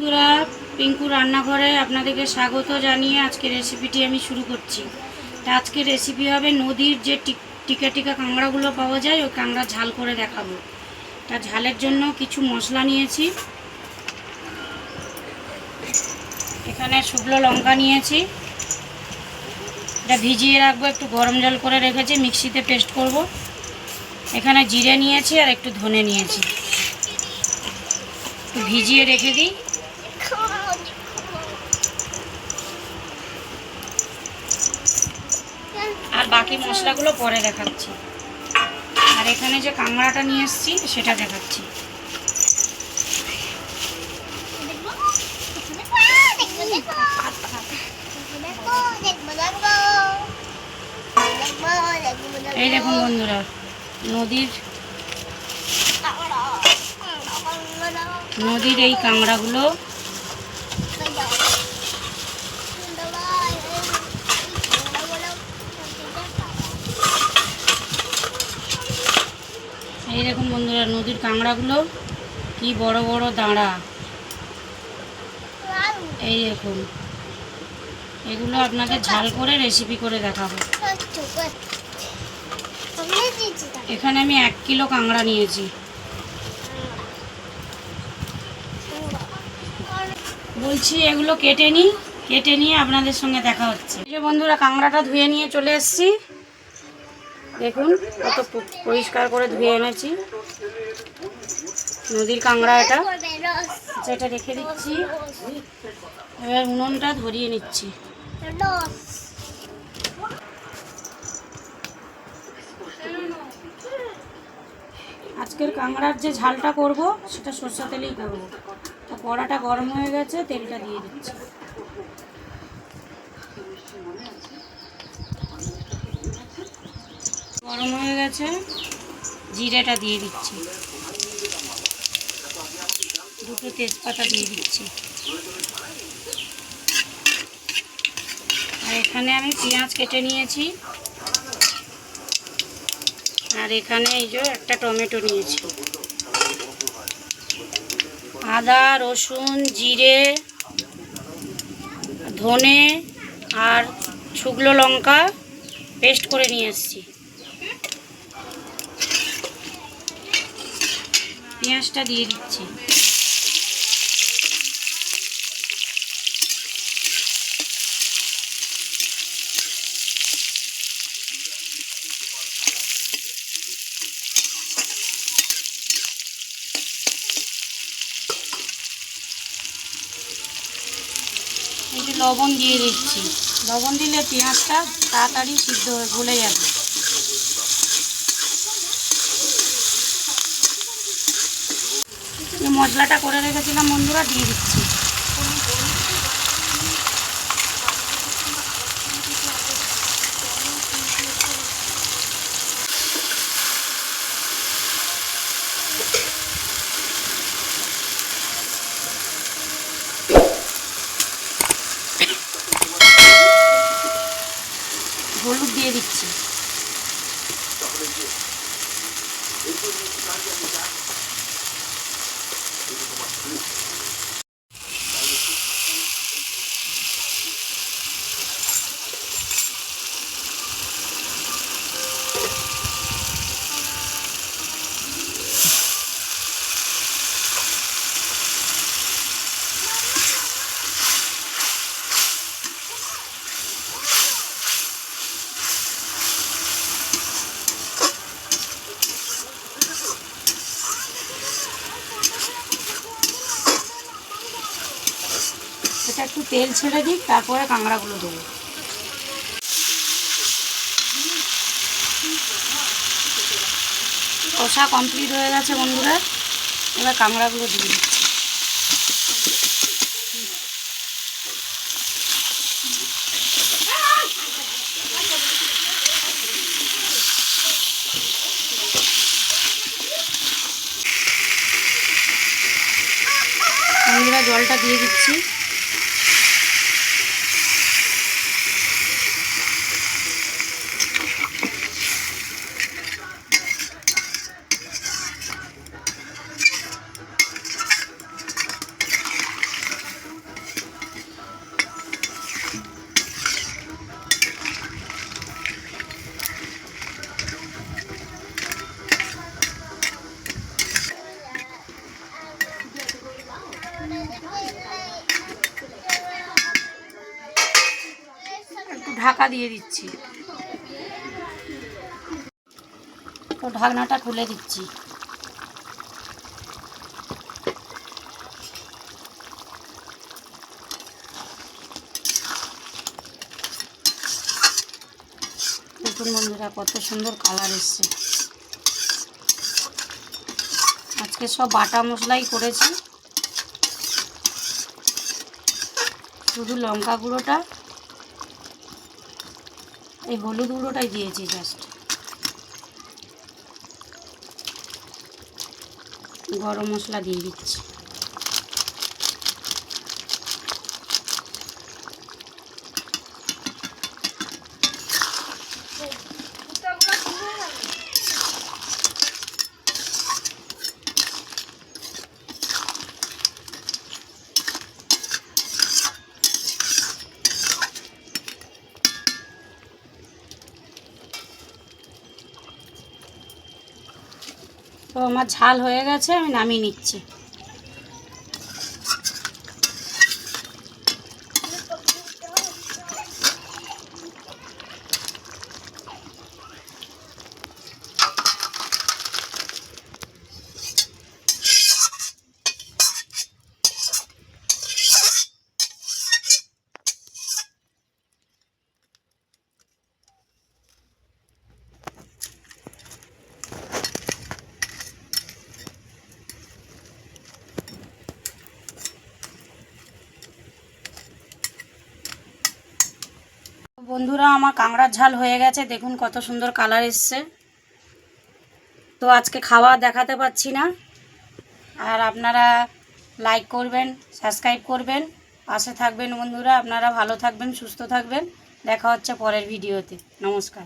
বন্ধুরা, পিঙ্কু রান্নাঘরে আপনাদেরকে স্বাগত জানিয়ে আজকে রেসিপিটি আমি শুরু করছি। তা আজকে রেসিপি হবে নদীর যে টিক- টিকা কাঁকড়াগুলো পাওয়া যায়, ওই কাঁকড়া ঝাল করে দেখাবো। তা ঝালের জন্য কিছু মশলা নিয়েছি। এখানে শুকনো লঙ্কা নিয়েছি। এটা ভিজিয়ে রাখব, একটু গরম জল করে রেখেছি, মিক্সিতে পেস্ট করব। এখানে জিরে নিয়েছি আর একটু ধনে নিয়েছি। ভিজিয়ে রেখে দিই আর বাকি মশলাগুলো পরে দেখাচ্ছি। আর এখানে যে কাঁকড়াটা নিয়ে এসেছি, সেটা দেখাচ্ছি। এই দেখুন বন্ধুরা, নদীর নদীর এই কাঁকড়াগুলো এই দেখুন বন্ধুরা, নদীর কাঁকড়াগুলো কি বড় বড় দাঁড়া। এই দেখুন, এগুলো আপনাদের ঝাল করে রেসিপি করে দেখাবো। এখানে আমি এক কিলো কাঁকড়া নিয়েছি। বলছি এগুলো কেটে নিই, কেটে নিয়ে আপনাদের সঙ্গে দেখা হচ্ছে। যে বন্ধুরা, কাঁকড়াটা ধুয়ে নিয়ে চলে এসেছি। দেখুন, কত পরিষ্কার করে ধুয়ে এনেছি। নদীর কাঁকড়া এটা। আচ্ছা এটা রেখে দিচ্ছি। এবার উনুনটা ধরিয়ে নিচ্ছি। আজকের কাঁকড়ার যে ঝালটা করব, সেটা সর্ষে তেলেই করব। তা কড়াটা গরম হয়ে গেছে, তেলটা দিয়ে দিচ্ছি। গরম হয়ে গেছে। জিরেটা দিয়ে দিচ্ছি। দুটো তেজপাতা দিয়ে দিচ্ছি। আর এখানে আমি পেঁয়াজ কেটে নিয়েছি। আর এখানে এই যে একটা টমেটো নিয়েছি। আদা, রসুন, জিরে, ধনে আর শুকনো লঙ্কা পেস্ট করে নিয়ে এসেছি। পেঁয়াজটা দিয়ে দিচ্ছি। লবণ দিয়ে দিচ্ছি। লবণ দিলে পেঁয়াজটা তাড়াতাড়ি সিদ্ধ হয়ে গলে যাবে এই মশলাটা করে রেখেছিলাম বন্ধুরা দিয়ে দিচ্ছি। হলুদ দিয়ে দিচ্ছি। এটা একটু তেল ছেড়ে দিই, তারপরে কাঁকড়াগুলো দেবো। কষা কমপ্লিট হয়ে গেছে বন্ধুরা। এবার কাঁকড়াগুলো দিয়ে দিচ্ছি। বন্ধুরা, জলটা দিয়ে দিচ্ছি। ঢাকা দিয়ে দিচ্ছি। তো ঢাকনাটা খুলে দিচ্ছি। বন্ধুরা, কত সুন্দর কালার এসছে। আজকে সব বাটা মশলাই করেছি। শুধু লঙ্কা গুঁড়োটা এই হলুদ গুঁড়োটাই দিয়েছি জাস্ট গরম মশলা দিয়ে দিচ্ছি। তো আমার ঝাল হয়ে গেছে আমি নামিয়ে নিচ্ছি। বন্ধুরা, আমার কাঁকড়ার ঝাল হয়ে গেছে। দেখুন কত সুন্দর কালার এসছে। তো আজকে খাওয়া দেখাতে পাচ্ছি না। আর আপনারা লাইক করবেন সাবস্ক্রাইব করবেন। পাশে থাকবেন বন্ধুরা, আপনারা ভালো থাকবেন, সুস্থ থাকবেন। দেখা হচ্ছে পরের ভিডিওতে নমস্কার।